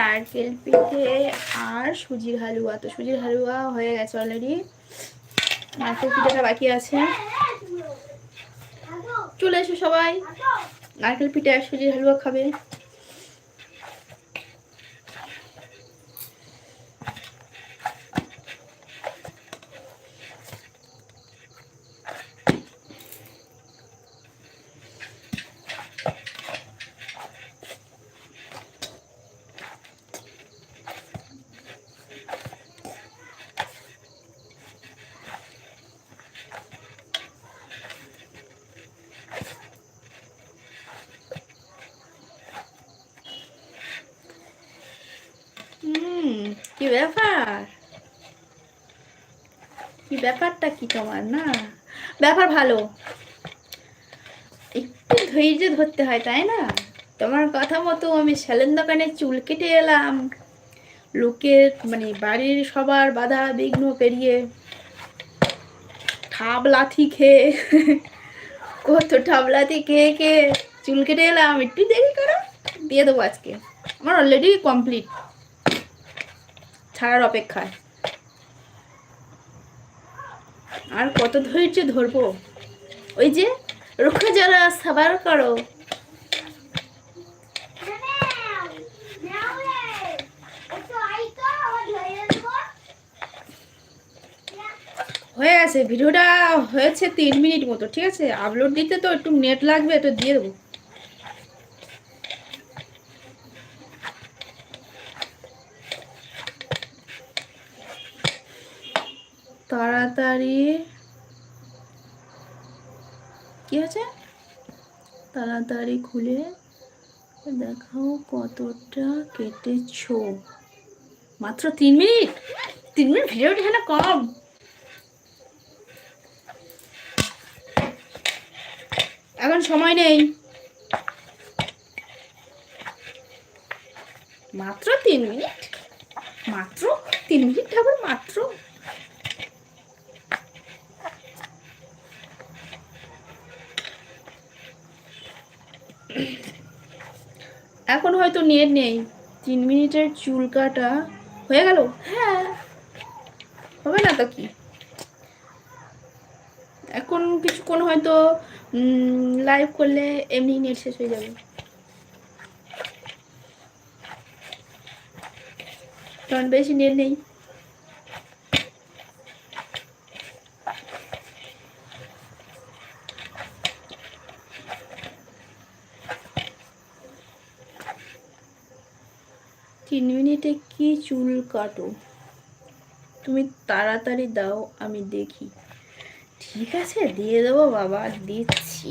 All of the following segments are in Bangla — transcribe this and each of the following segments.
নারকেল পিঠে আর সুজির হালুয়া। তো সুজির হালুয়া হয়ে গেছে অলরেডি নারকেল পিঠেটা বাকি আছে। চলে এসো সবাই। নারকেল পিঠে আর সুজির হালুয়া খাবে। কি ব্যাপার? কি ব্যাপারটা কি তোমার, না? ব্যাপার ভালো। একটু ধৈর্য ধরতে হয়, তাই না? তোমার কথা মতো আমি সেলেন দোকানে চুল কেটে এলাম। লোকের মানে বাড়ির সবার বাধা, বিঘ্ন পেরিয়ে ঠাব লাথি খেয়ে, কত ঠাব লাথি খেয়ে খেয়ে চুল কেটে এলাম। একটু দেরি করো, দিয়ে দেবো আজকে। আমার অলরেডি কমপ্লিট ছাড়ার অপেক্ষায়। আর কত ধৈর্য ধরবো? ওই যে রুখে যারা সাবার করো। হয়ে গেছে, ভিডিওটা হয়েছে তিন মিনিট মতো, ঠিক আছে? আপলোড দিতে তো একটু নেট লাগবে, তো দিয়ে দেবো। তাড়াতাড়ি কি আছে তাড়াতাড়ি খুলে দেখাও কতটা কেটেছো। মাত্র তিন মিনিট? তিন মিনিট ভিডিওটা এখানে কম। এখন সময় নেই। মাত্র তিন মিনিট? মাত্র তিন মিনিট আবার মাত্র। এখন হয়তো নেট নেই। তিন মিনিটের চুল কাটা হয়ে গেল? হ্যাঁ। হবে না তো কি? এখন কিছুক্ষণ হয়তো লাইভ করলে এমনি নেট শেষ হয়ে যাবে। কারণ বেশি নেট নেই। তিন মিনিটে কি চুল কাটো? তুমি তাড়াতাড়ি দাও, আমি দেখি। ঠিক আছে, দিয়ে দেবো বাবা, দিচ্ছি।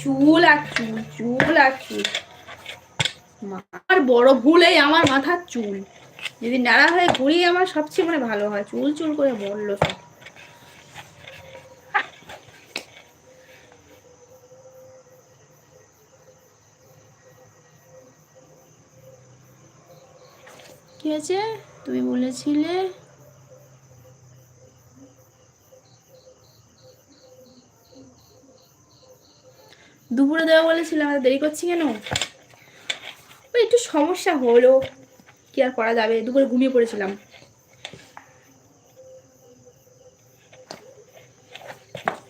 চুল আর চুল চুল আর চুল আমার বড় ভুল এই আমার মাথার চুল। যদি নাড়া হয়ে ঘুরিয়ে আমার সবচেয়ে মানে ভালো হয়। চুল চুল করে বলল সব। কি আছে তুমি বলেছিলে। দুপুরে দেওয়া বলেছিলাম এত দেরি করছি কেন? ওই একটু সমস্যা হলো, কি আর করা যাবে? দুপুরে ঘুমিয়ে পড়েছিলাম।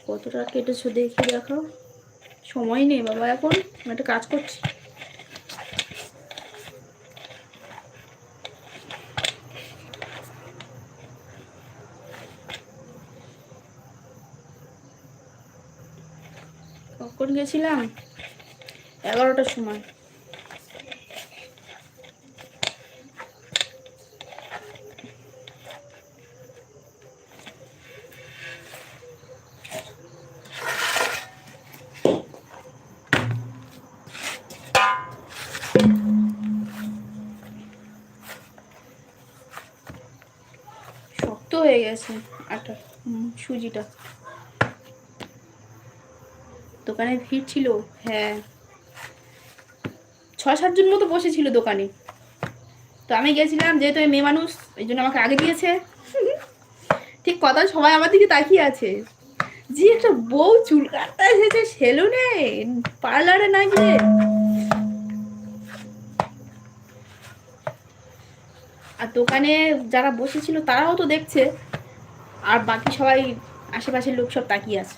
কতটা কেটেছো দেখি দেখো। সময় নেই বাবা এখন, আমি একটা কাজ করছি। কখন গেছিলাম? এগারোটার সময়। শক্ত হয়ে গেছে আটা সুজিটা। দোকানে ভিড় ছিল? হ্যাঁ। ছ সাতজন মতো বসেছিল দোকানে। তো আমি গেছিলাম, যেহেতু মেয়ে মানুষ এই জন্য আমাকে আগে দিয়েছে। ঠিক কথা সবাই আমার দিকে তাকিয়ে আছে। যে একটা বউ চুল কাটতে এসেছে সেলুনে, পার্লারে না গিয়ে। আর দোকানে যারা বসেছিল তারাও তো দেখছে। আর বাকি সবাই আশেপাশের লোক সব তাকিয়ে আছে।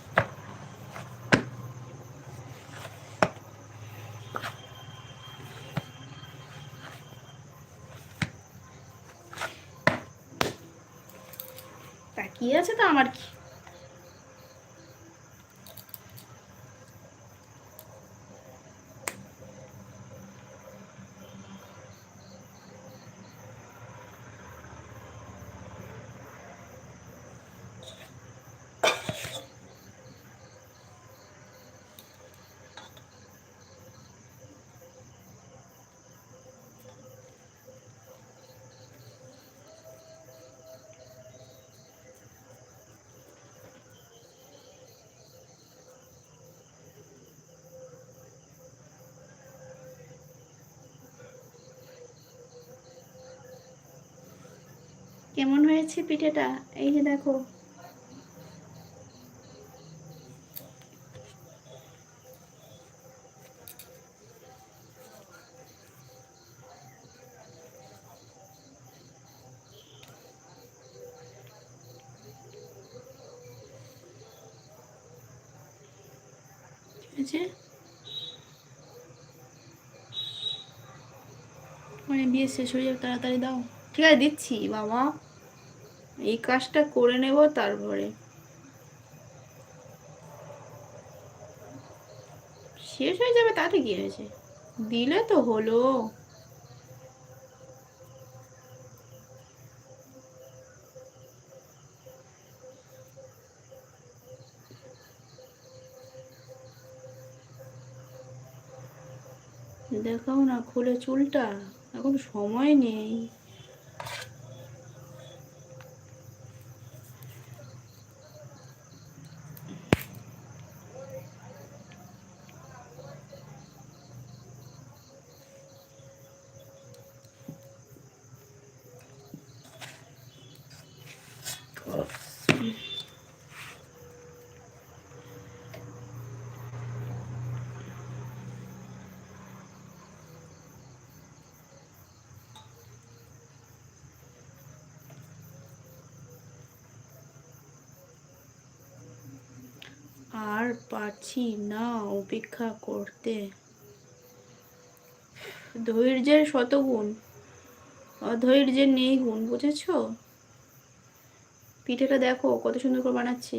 তাকিয়ে আছে তো আমার কি? কেমন হয়েছে পিঠেটা? এই যে দেখো। মানে বিয়ে শেষ হয়ে যাবে, তাড়াতাড়ি দাও। ঠিক আছে, দিচ্ছি, বাবা। এই কাজটা করে নেব তারপরে। শেষ হয়ে যাবে তাতে কি হয়েছে? দিলে তো হলো। দেখাও না, খুলে চুলটা। এখন সময় নেই। আর পারছি না অপেক্ষা করতে। ধৈর্যের শতগুণ, অধৈর্যের নেই গুণ, বুঝেছ? পিঠেটা দেখো, কত সুন্দর করে বানাচ্ছি।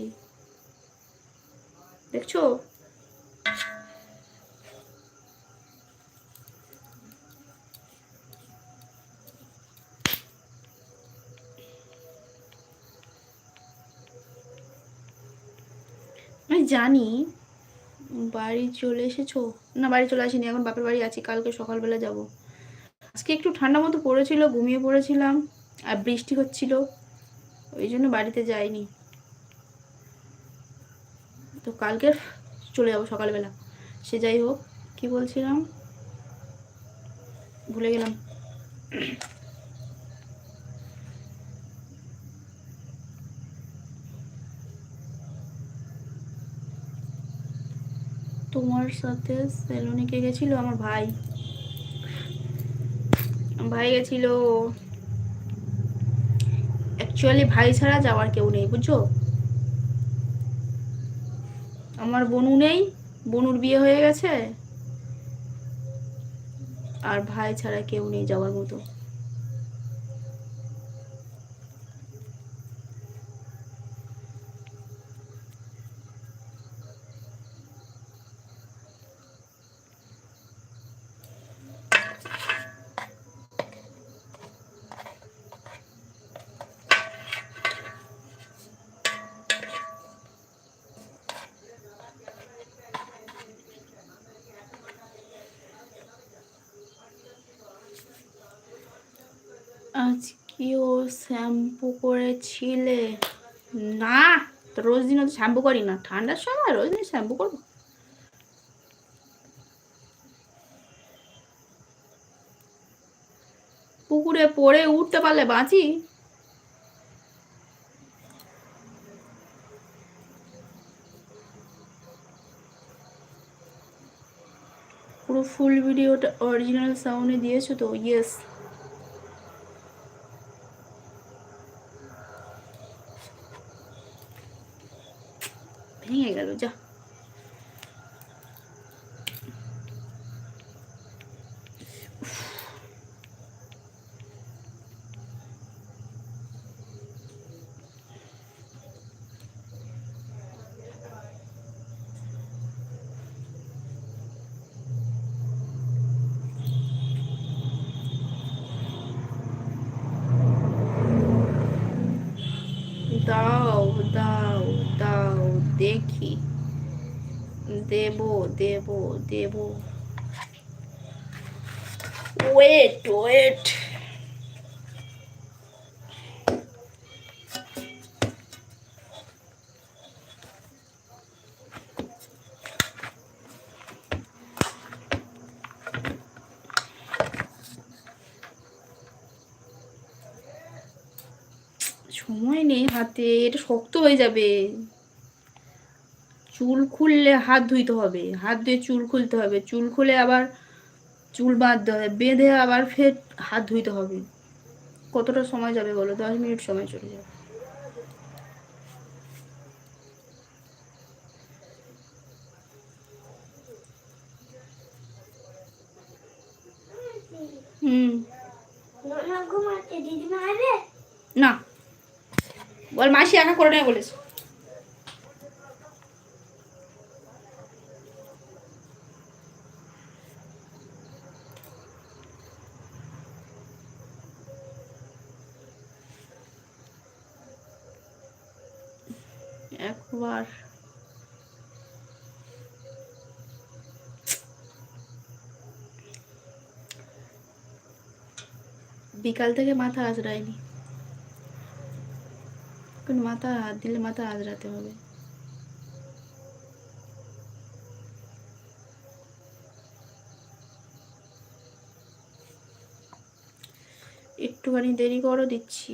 দেখছ? জানি, বাড়ি চলে এসেছ? না, বাড়ি চলে আসিনি, এখন বাপের বাড়ি আছি, কালকে সকালবেলা যাব। আজকে একটু ঠান্ডা মতো পড়েছিল, ঘুমিয়ে পড়েছিলাম, আর বৃষ্টি হচ্ছিল, ওই জন্য বাড়িতে যাইনি। তো কালকে চলে যাব সকালবেলা। সে যাই হোক, কি বলছিলাম? ভুলে গেলাম। তোমার সাথে সেলুনে কে গেছিল? আমার ভাই। ভাই গেছিল অ্যাকচুয়ালি ভাই ছাড়া যাওয়ার কেউ নেই, বুঝছ? আমার বনু নেই, বনুর বিয়ে হয়ে গেছে। আর ভাই ছাড়া কেউ নেই যাওয়ার মতো। কিও শ্যাম্পু করেছিলে? না রোজ দিন অত শ্যাম্পু করি না। ঠান্ডার সময় রোজ দিন শ্যাম্পু করব। পুকুরে পড়ে উঠতে পারলে বাঁচি। পুরো ফুল ভিডিওটা অরিজিনাল সাউন্ডে দিয়েছ তো? ইয়েস দেব দেব দেব ওয়েট ওয়েট সময় নেই হাতে এটা শক্ত হয়ে যাবে। চুল খুললে হাত ধুইতে হবে হাত ধুয়ে চুল খুলতে হবে চুল খুলে আবার চুল বাঁধতে হবে বেঁধে আবার ফের হাত ধুইতে হবে। কতটা সময় যাবে বলো? দশ মিনিট সময় চলে যাবে। হুম। না। বল মাসি একা করে নেবে বলেছে। বিকাল থেকে মাথা আজরায়নি এখন মাথা হাত দিলে মাথা আজরাতে হবে। একটুখানি দেরি করো, দিচ্ছি।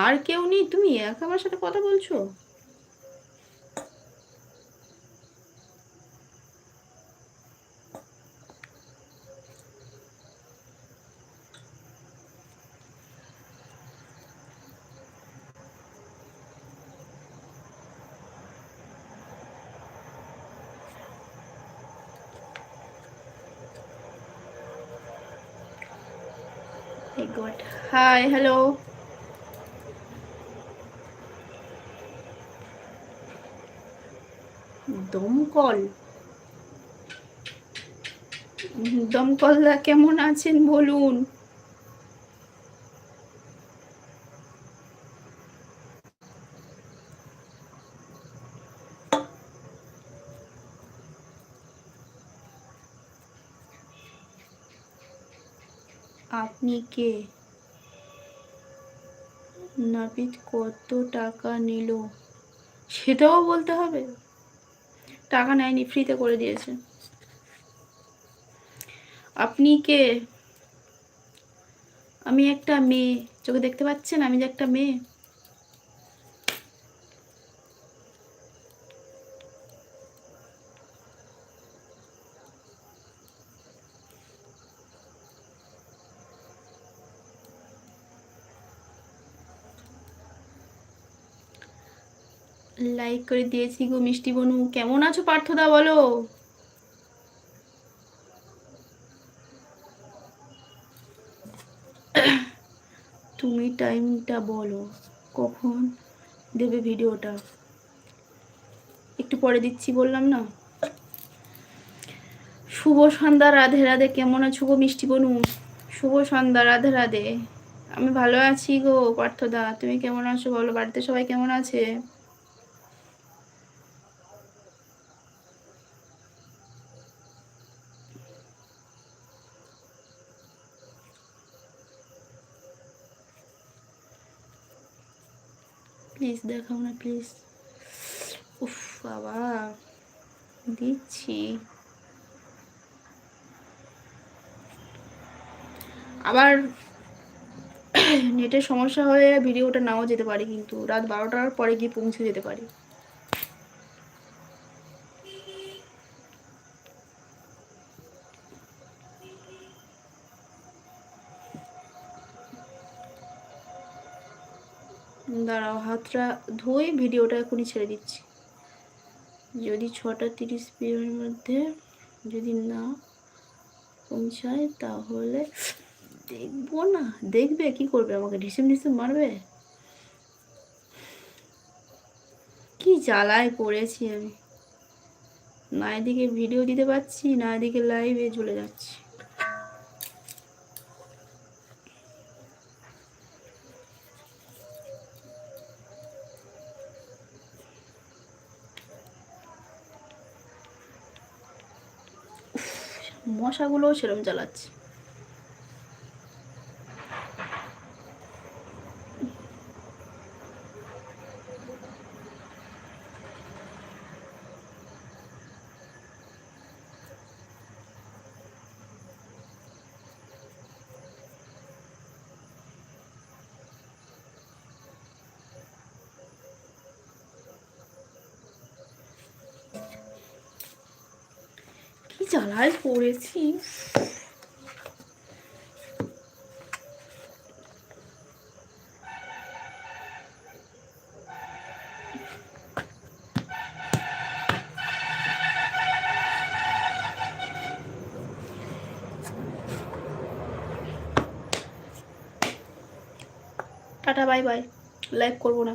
আর কেউ নেই তুমি একা আমার সাথে কথা বলছো God. Hi, hello. দমকল দমকলদা কেমন আছেন বলুন? আপনি কে? নাপিত কত টাকা নিল? সেটাও বলতে হবে? টাকা নেয়নি ফ্রিতে করে দিয়েছে। আপনি কে? আমি একটা মেয়ে। চোখে দেখতে পাচ্ছেন? আমি যে একটা মেয়ে? লাইক করে দিয়েছি গো মিষ্টি বনু। কেমন আছো পার্থদা বলো? তুমি টাইমটা বলো, কখন দেবে ভিডিওটা? একটু পরে দিচ্ছি বললাম না? শুভ সন্ধ্যা, রাধে রাধে। কেমন আছো গো মিষ্টি বনু? শুভ সন্ধ্যা, রাধে রাধে। আমি ভালো আছি গো পার্থদা। তুমি কেমন আছো বলো? বাড়িতে সবাই কেমন আছে? প্লিজ দেখাও না প্লিজ উফ, বাবা, দিচ্ছি। আবার নেটের সমস্যা হয়ে ভিডিওটা নাও যেতে পারি, কিন্তু রাত বারোটার পরে গিয়ে পৌঁছে যেতে পারি। দাঁড়াও, হাতটা ধুয়ে ভিডিওটা এখনই ছেড়ে দিচ্ছি। যদি ছটা তিরিশ পিএমের মধ্যে যদি না পৌঁছায় তাহলে দেখব না। দেখবে, কি করবে? আমাকে ঢিসিম ঢিসিম মারবে? কি জ্বালায় পড়েছি আমি। না এদিকে ভিডিও দিতে পারছি, না এদিকে লাইভে চলে যাচ্ছি। মশাগুলোও সেরম জ্বালাচ্ছে। জ্বালায় পড়েছি। Tata bye bye. লাইভ করব না।